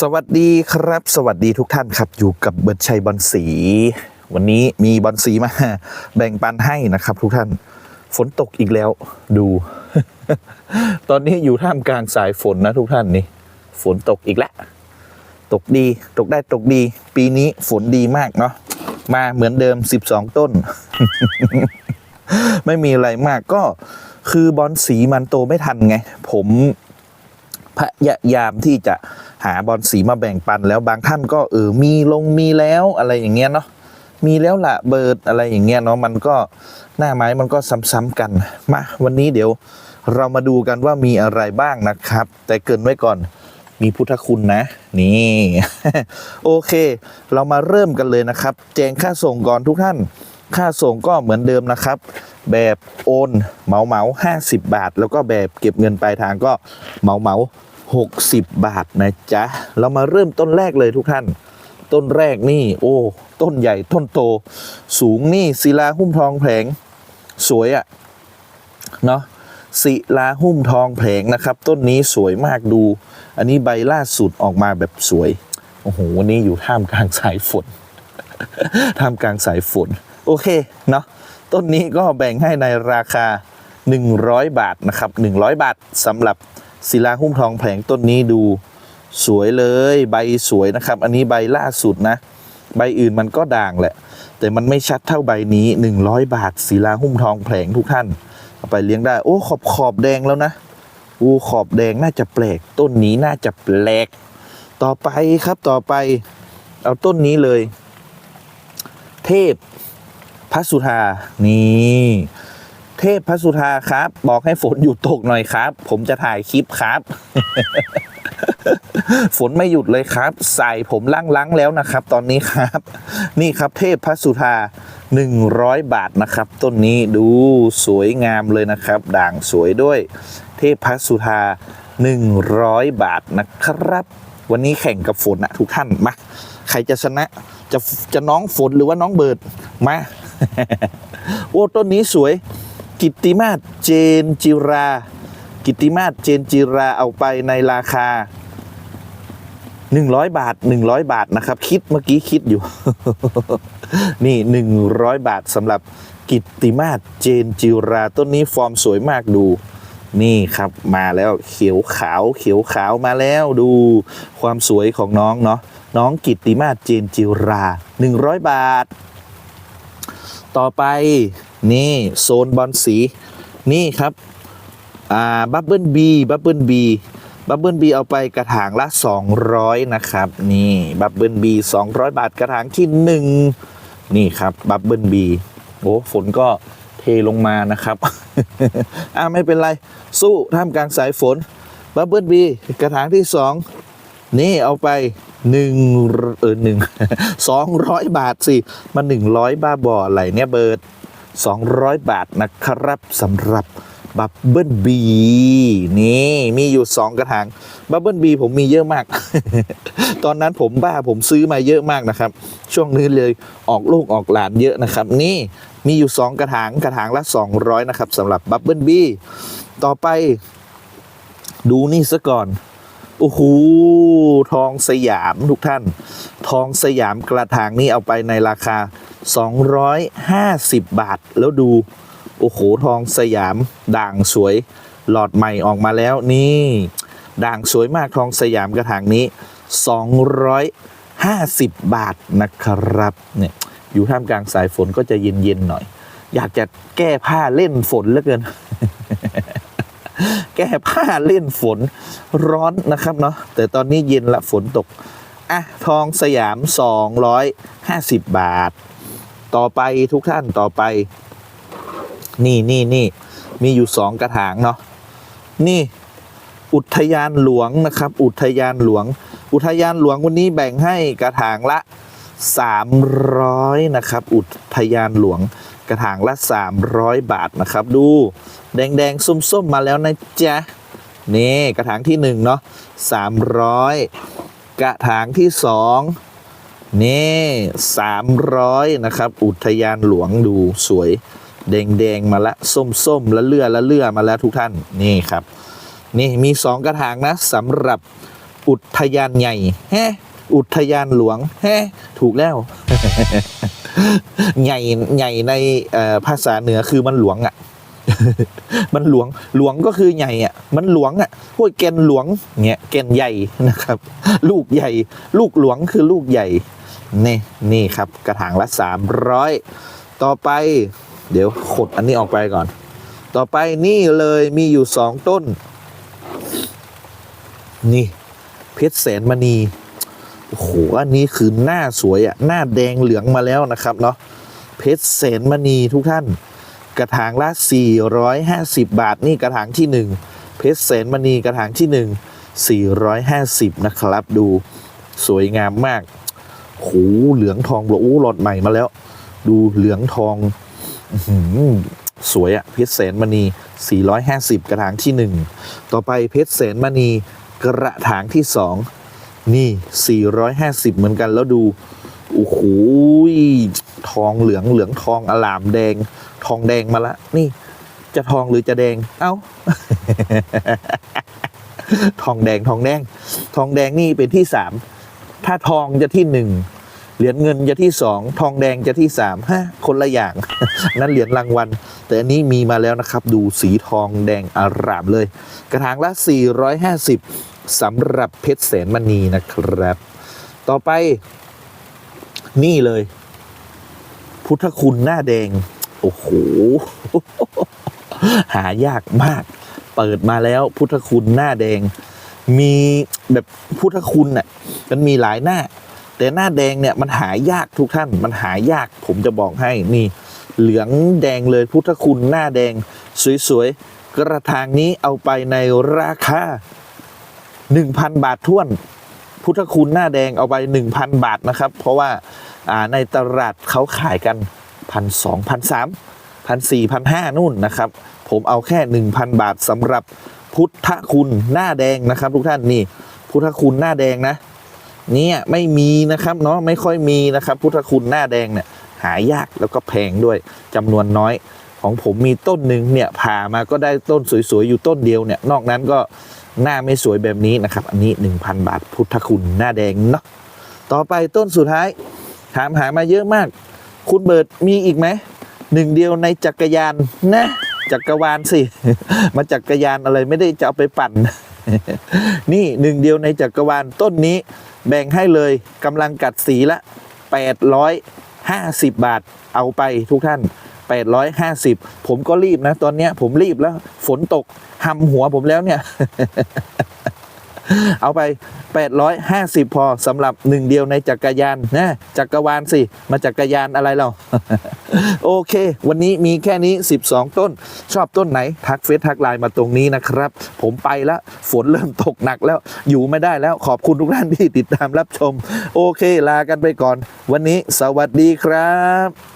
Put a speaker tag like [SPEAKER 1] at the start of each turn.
[SPEAKER 1] สวัสดีครับ สวัสดีทุกท่านครับ อยู่กับเบิร์ดชัยบอลสี วันนี้มีบอลสีมา แบ่งปันให้นะครับทุกท่านฝนตกอีกแล้วดู ตอนนี้อยู่ท่ามกลางสายฝนนะทุกท่านนี่ฝนตกอีกแล้วตกดีตกได้ตกดี ปีนี้ฝนดีมากเนาะมาเหมือนเดิม 12 ต้น ไม่มีอะไรมากก็คือบอลสีมันโตไม่ทันไง ผม พยายามที่จะหาบอลสีมาแบ่งปัน แล้วบางท่านก็เออมีลงมีแล้วอะไรอย่างเงี้ยเนาะมีแล้วละเบิร์ดอะไรอย่างเงี้ยเนาะมันก็หน้าไม้มันก็ซ้ำๆกันมาวันนี้เดี๋ยวเรามาดูกันว่ามีอะไรบ้างนะครับ แต่เกินไว้ก่อนมีพุทธคุณนะ นี่ โอเค เรามาเริ่มกันเลยนะครับ แจ้งค่าส่งก่อนทุกท่าน ค่าส่งก็เหมือนเดิมนะครับ แบบโอนเหมาเหมาห้าสิบบาท แล้วก็แบบเก็บเงินปลายทางก็เหมาเหมา หกสิบบาทนะจ๊ะ เรามาเริ่มต้นแรกเลยทุกท่าน ต้นแรกนี่ โอ้ ต้นใหญ่ต้นโต สูงนี่ศิลาหุ้มทองแผง สวยอะ่ะ เนาะศิลาหุ้มทองแผงนะครับ ต้นนี้สวยมากดู อันนี้ใบล่าสุดออกมาแบบสวย โอ้โห วันนี้อยู่ท่ามกลางสายฝน ท่ามกลางสายฝน โอเค เนาะ ต้นนี้ก็แบ่งให้ในราคา 100 บาทนะครับ 100 บาทสำหรับ ศิลาหุ้มทองแผงต้นนี้ดูสวยเลยใบสวยนะครับ อันนี้ใบล่าสุดนะ ใบอื่นมันก็ด่างแหละ แต่มันไม่ชัดเท่าใบนี้ 100 บาทศิลาหุ้มทองแผงทุกท่านเอาไปเลี้ยงได้โอ้ขอบขอบแดงแล้วนะอูขอบแดงน่าจะแปลก ต้นนี้น่าจะแปลก ต่อไปครับต่อไป เอาต้นนี้เลย เทพพระสุธานี่ เทพพระสุธาครับ บอกให้ฝนหยุดตกหน่อยครับ ผมจะถ่ายคลิปครับ ฝนไม่หยุดเลยครับ ใส่ผมล้างๆแล้วนะครับ ตอนนี้ครับ นี่ครับเทพพระสุธา 100 บาทนะครับ ต้นนี้ดูสวยงามเลยนะครับ ด่างสวยด้วย เทพพระสุธา 100 บาทนะครับ วันนี้แข่งกับฝนนะทุกท่านมาใครจะชนะจะจะน้องฝนหรือว่าน้องเบิร์ดมาโอ้ต้นนี้สวย กิตติมาศเจนจิรา กิตติมาศเจนจิราเอาไปในราคา 100 บาท 100 บาทนะครับ คิดเมื่อกี้คิดอยู่ นี่ 100 บาทสำหรับกิตติมาศเจนจิราต้นนี้ฟอร์มสวยมากดู นี่ครับมาแล้วเขียวขาวเขียวขาวมาแล้วดูความสวยของน้องเนาะน้องกิตติมาศเจนจิรา 100 บาท ต่อไป นี่โซนบอลสีนี่ครับอ่าบับเบิลบีบับเบิลบีบับเบิลบีเอาไปกระถางละ 200 นะครับ นี่บับเบิลบี200 บาทกระถางที่ 1 นี่ครับบับเบิลบีโอ้ฝนก็เทลงมานะครับอ่าไม่เป็นไร สู้ท่ามกลางสายฝนบับเบิลบีกระถางที่ 2 นี่เอาไปหนึ่งเออหนึ่งสองร้อยบาทสิมาหนึ่งร้อยบ้าบออะไรเนี่ยเบิร์ด สองร้อยบาทนะครับสำหรับบับเบิลบีนี่มีอยู่สองกระถางบับเบิลบีผมมีเยอะมาก ตอนนั้นผมบ้าผมซื้อมาเยอะมากนะครับ ช่วงนี้เลยออกลูกออกหลานเยอะนะครับ นี่มีอยู่สองกระถางกระถางละ 200 นะครับสำหรับบับเบิลบีต่อไป ดูนี่ซะก่อน โอ้โหทองสยามทุกท่าน ทองสยามกระถางนี้เอาไปในราคา 250 บาท แล้วดู โอ้โห ทองสยาม ด่างสวย หลอดใหม่ออกมาแล้วนี่ ด่างสวยมากทองสยามกระถางนี้ 250 บาทนะครับเนี่ยอยู่ท่ามกลางสายฝนก็จะเย็นๆหน่อย อยากจะแก้ผ้าเล่นฝนเหลือเกิน แก้ผ้าเล่นฝนร้อนนะครับเนาะแต่ตอนนี้เย็นละฝนตกอะทองสยาม 250 บาท ต่อไปทุกท่านต่อไป นี่นี่นี่มีอยู่สองกระถางเนาะนี่อุทยานหลวงนะครับ อุทยานหลวง อุทยานหลวงวันนี้แบ่งให้กระถางละ300นะครับ อุทยานหลวงกระถางละ 300 บาทนะครับ ดู แดงๆ ส้มๆ มาแล้วนะจ๊ะนี่กระถางที่หนึ่งเนาะ300 กระถางที่ สองนี่300นะครับ อุทยานหลวงดูสวย แดงๆมาละส้มๆละเลือละเลือมาแล้วทุกท่านนี่ครับ นี่มีสองกระถางนะสำหรับอุทยานใหญ่แฮอุทยานหลวงแฮถูกแล้ว ใหญ่ใหญ่ในภาษาเหนือคือมันหลวงอะมันหลวงหลวงก็คือใหญ่อะ มันหลวงอะพวกแกนหลวงเนี่ยแกนใหญ่นะครับ ลูกใหญ่ ลูกหลวงคือลูกใหญ่ นี่นี่ครับกระถางละสามร้อยต่อไป เดี๋ยวขดอันนี้ออกไปก่อน ต่อไปนี่เลยมีอยู่สองต้น นี่เพชรแสนมณีโอ้โหอันนี้คือหน้าสวยอะหน้าแดงเหลืองมาแล้วนะครับเนาะเพชรแสนมณีทุกท่าน กระถางละ 450 บาท นี่กระถางที่หนึ่งเพชรแสนมณีกระถางที่หนึ่ง450 นะครับ ดูสวยงามมาก โหเหลืองทองโอ้หลอดใหม่มาแล้ว ดูเหลืองทองสวยอะเพชรแสนมณี 450 กระถางที่หนึ่งต่อไปเพชรแสนมณีกระถางที่สองนี่ 450 เหมือนกันแล้วดูโอ้โหทองเหลืองเหลืองทองอลามแดง ทองแดงมาละนี่ จะทองหรือจะแดง เอ้า ทองแดงทองแดง ทองแดงนี่เป็นที่สาม ถ้าทองจะที่หนึ่งเหรียญเงินจะที่สองทองแดงจะที่สามฮะคนละอย่าง นั่นเหรียญรางวัล แต่อันนี้มีมาแล้วนะครับ ดูสีทองแดงอารามเลย กระถางละ 450สำหรับเพชรแสนมณีนะครับ ต่อไปนี่เลย พุทธคุณหน้าแดง โอ้โห หายากมาก เปิดมาแล้วพุทธคุณหน้าแดง มีแบบพุทธคุณน่ะมันมีหลายหน้า แต่หน้าแดงเนี่ยมันหายากทุกท่าน มันหายากผมจะบอกให้นี่เหลืองแดงเลยพุทธคุณหน้าแดง สวยๆ กระถางนี้เอาไปในราคา 1,000 บาทท้วน พุทธคุณหน้าแดงเอาไป 1,000 บาทนะครับ เพราะว่าอ่าในตลาดเขาขายกันพันสองพันสามพันสี่พันห้านู่นนะครับ ผมเอาแค่ 1,000 บาทสำหรับ พุทธคุณหน้าแดงนะครับ ทุกท่านนี่ พุทธคุณหน้าแดงนะ เนี่ยไม่มีนะครับเนาะไม่ค่อยมีนะครับ พุทธคุณหน้าแดงเนี่ย หายากแล้วก็แพงด้วยจำนวนน้อยของผมมีต้นหนึ่งเนี่ยผ่ามาก็ได้ต้นสวยๆอยู่ต้นเดียวเนี่ย นอกนั้นก็หน้าไม่สวยแบบนี้นะครับ อันนี้ 1,000 บาท พุทธคุณหน้าแดงเนาะต่อไปต้นสุดท้าย ถามหามาเยอะมาก คุณเบิร์ดมีอีกไหมหนึ่งเดียวในจักรยานนะ จักรวาลสิ มาจักรยานอะไรไม่ได้จะเอาไปปั่น นี่หนึ่งเดียวในจักรวาลต้นนี้ แบ่งให้เลยกำลังกัดสีละ 850 บาทเอาไปทุกท่าน 850 ผมก็รีบนะ ตอนเนี้ยผมรีบแล้ว ฝนตกหำหัวผมแล้วเนี่ย เอาไป 850 พอสำหรับหนึ่งเดียวในจักรยานนะจักรวาลสิ มาจักรยานอะไรเรา โอเค วันนี้มีแค่นี้ 12 ต้น ชอบต้นไหน ทักเฟซทักไลน์มาตรงนี้นะครับ ผมไปแล้ว ฝนเริ่มตกหนักแล้ว อยู่ไม่ได้แล้ว ขอบคุณทุกท่านที่ติดตามรับชม โอเค ลากันไปก่อน วันนี้สวัสดีครับ